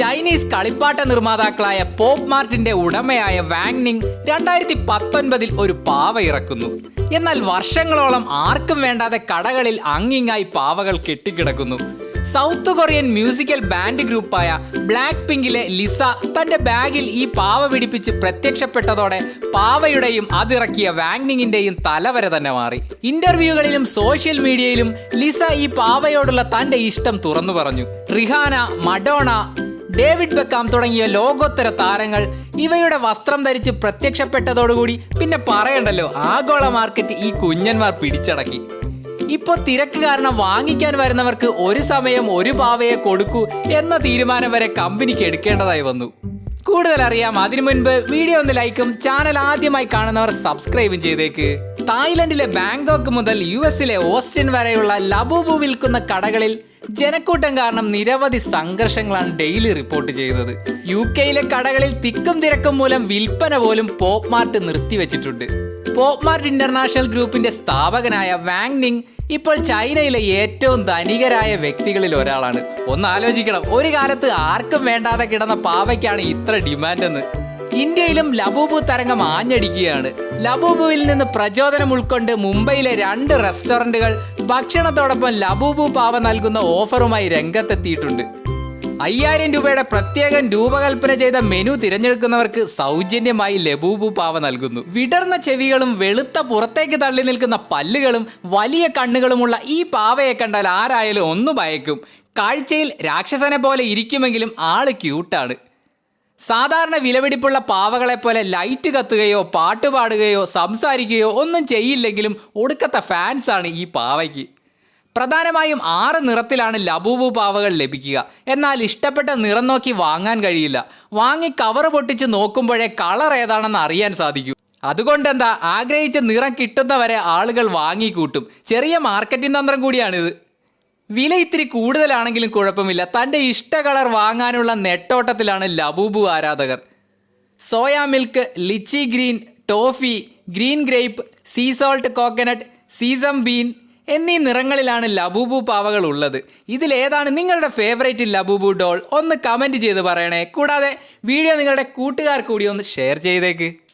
Chinese കളിപ്പാട്ട നിർമ്മാതാക്കളായ pop മാർട്ടിന്റെ ഉടമയായ വാങ്നിങ് രണ്ടായിരത്തി പത്തൊൻപതിൽ ഒരു പാവ ഇറക്കുന്നു. എന്നാൽ വർഷങ്ങളോളം ആർക്കും വേണ്ടാതെ കടകളിൽ അങ്ങിങ്ങായി പാവകൾ കെട്ടിക്കിടക്കുന്നു. സൗത്ത് കൊറിയൻ മ്യൂസിക്കൽ ബാൻഡ് ഗ്രൂപ്പായ ബ്ലാക്ക് പിങ്കിലെ ലിസ തന്റെ ബാഗിൽ ഈ പാവ പിടിപ്പിച്ച് പ്രത്യക്ഷപ്പെട്ടതോടെ പാവയുടെയും അതിറക്കിയ വാങ്നിങ്ങിന്റെയും തലവരെ തന്നെ മാറി. ഇന്റർവ്യൂകളിലും സോഷ്യൽ മീഡിയയിലും ലിസ ഈ പാവയോടുള്ള തന്റെ ഇഷ്ടം തുറന്നു പറഞ്ഞു. റിഹാന മഡോണ ഡേവിഡ് ബെക്കാം തുടങ്ങിയ ലോകോത്തര താരങ്ങൾ ഇവയുടെ വസ്ത്രം ധരിച്ച് പ്രത്യക്ഷപ്പെട്ടതോടുകൂടി പിന്നെ പറയണ്ടല്ലോ ആഗോള മാർക്കറ്റ് ഈ കുഞ്ഞന്മാർ പിടിച്ചടക്കി. ഇപ്പോൾ തിരക്ക് കാരണം വാങ്ങിക്കാൻ വരുന്നവർക്ക് ഒരു സമയം ഒരു പാവയെ കൊടുക്കൂ എന്ന തീരുമാനം വരെ കമ്പനിക്ക് എടുക്കേണ്ടതായി വന്നു. കൂടുതൽ അറിയാം അതിനു മുൻപ് വീഡിയോ ഒന്ന് ലൈക്കും ചാനൽ ആദ്യമായി കാണുന്നവർ സബ്സ്ക്രൈബും ചെയ്തേക്ക്. തായ്ലൻഡിലെ ബാങ്കോക്ക് മുതൽ യു എസിലെ ഓസ്റ്റിൻ വരെയുള്ള ലബൂബു വിൽക്കുന്ന കടകളിൽ ജനക്കൂട്ടം കാരണം നിരവധി സംഘർഷങ്ങളാണ് ഡെയിലി റിപ്പോർട്ട് ചെയ്യുന്നത് യു കെയിലെ കടകളിൽ തിക്കും തിരക്കും മൂലം വിൽപ്പന പോലും പോപ്പ് മാർട്ട് നിർത്തിവെച്ചിട്ടുണ്ട്. പോപ്പ് മാർട്ട് ഇന്റർനാഷണൽ ഗ്രൂപ്പിന്റെ സ്ഥാപകനായ വാങ് വാങ്നിങ് ഇപ്പോൾ ചൈനയിലെ ഏറ്റവും ധനികരായ വ്യക്തികളിൽ ഒരാളാണ്. ഒന്ന് ആലോചിക്കണം ഒരു കാലത്ത് ആർക്കും വേണ്ടാതെ കിടന്ന പാവയ്ക്കാണ് ഇത്ര ഡിമാൻഡ് എന്ന് ഇന്ത്യയിലും ലബൂബു തരംഗം ആഞ്ഞടിക്കുകയാണ്. ലബൂബുവിൽ നിന്ന് പ്രചോദനം ഉൾക്കൊണ്ട് മുംബൈയിലെ രണ്ട് റെസ്റ്റോറന്റുകൾ ഭക്ഷണത്തോടൊപ്പം ലബൂബു പാവ നൽകുന്ന ഓഫറുമായി രംഗത്തെത്തിയിട്ടുണ്ട്. അയ്യായിരം രൂപയുടെ പ്രത്യേകം രൂപകൽപ്പന ചെയ്ത മെനു തിരഞ്ഞെടുക്കുന്നവർക്ക് സൗജന്യമായി ലബൂബു പാവ നൽകുന്നു. വിടർന്ന ചെവികളും വെളുത്ത പുറത്തേക്ക് തള്ളി നിൽക്കുന്ന പല്ലുകളും വലിയ കണ്ണുകളുമുള്ള ഈ പാവയെ കണ്ടാൽ ആരായാലും ഒന്ന് ഭയക്കും. കാഴ്ചയിൽ രാക്ഷസനെ പോലെ ഇരിക്കുമെങ്കിലും ആൾ ക്യൂട്ടാണ്. സാധാരണ വിലപിടിപ്പുള്ള പാവകളെ പോലെ ലൈറ്റ് കത്തുകയോ പാട്ടുപാടുകയോ സംസാരിക്കുകയോ ഒന്നും ചെയ്യില്ലെങ്കിലും ഒടുക്കത്തെ ഫാൻസാണ് ഈ പാവയ്ക്ക്. പ്രധാനമായും ആറ് നിറത്തിലാണ് ലബൂബു പാവകൾ ലഭിക്കുക. എന്നാൽ ഇഷ്ടപ്പെട്ട നിറം നോക്കി വാങ്ങാൻ കഴിയില്ല. വാങ്ങി കവർ പൊട്ടിച്ച് നോക്കുമ്പോഴേ കളർ ഏതാണെന്ന് അറിയാൻ സാധിക്കൂ. അതുകൊണ്ടെന്താ ആഗ്രഹിച്ച നിറം കിട്ടുന്നവരെ ആളുകൾ വാങ്ങിക്കൂട്ടും. ചെറിയ മാർക്കറ്റിംഗ് തന്ത്രം കൂടിയാണിത്. വില ഇത്തിരി കൂടുതലാണെങ്കിലും കുഴപ്പമില്ല. തന്റെ ഇഷ്ട കളർ വാങ്ങാനുള്ള നെട്ടോട്ടത്തിലാണ് ലബൂബു ആരാധകർ. Soya milk lychee green toffee green grape sea salt coconut sesame bean എന്നീ നിറങ്ങളിലാണ് ലബൂബു പാവകൾ ഉള്ളത്. ഇതിലേതാണ് നിങ്ങളുടെ ഫേവറേറ്റ് ലബൂബു ഡോൾ ഒന്ന് കമന്റ് ചെയ്ത് പറയണേ. കൂടാതെ വീഡിയോ നിങ്ങളുടെ കൂട്ടുകാർ കൂടി ഒന്ന് ഷെയർ ചെയ്തേക്ക്.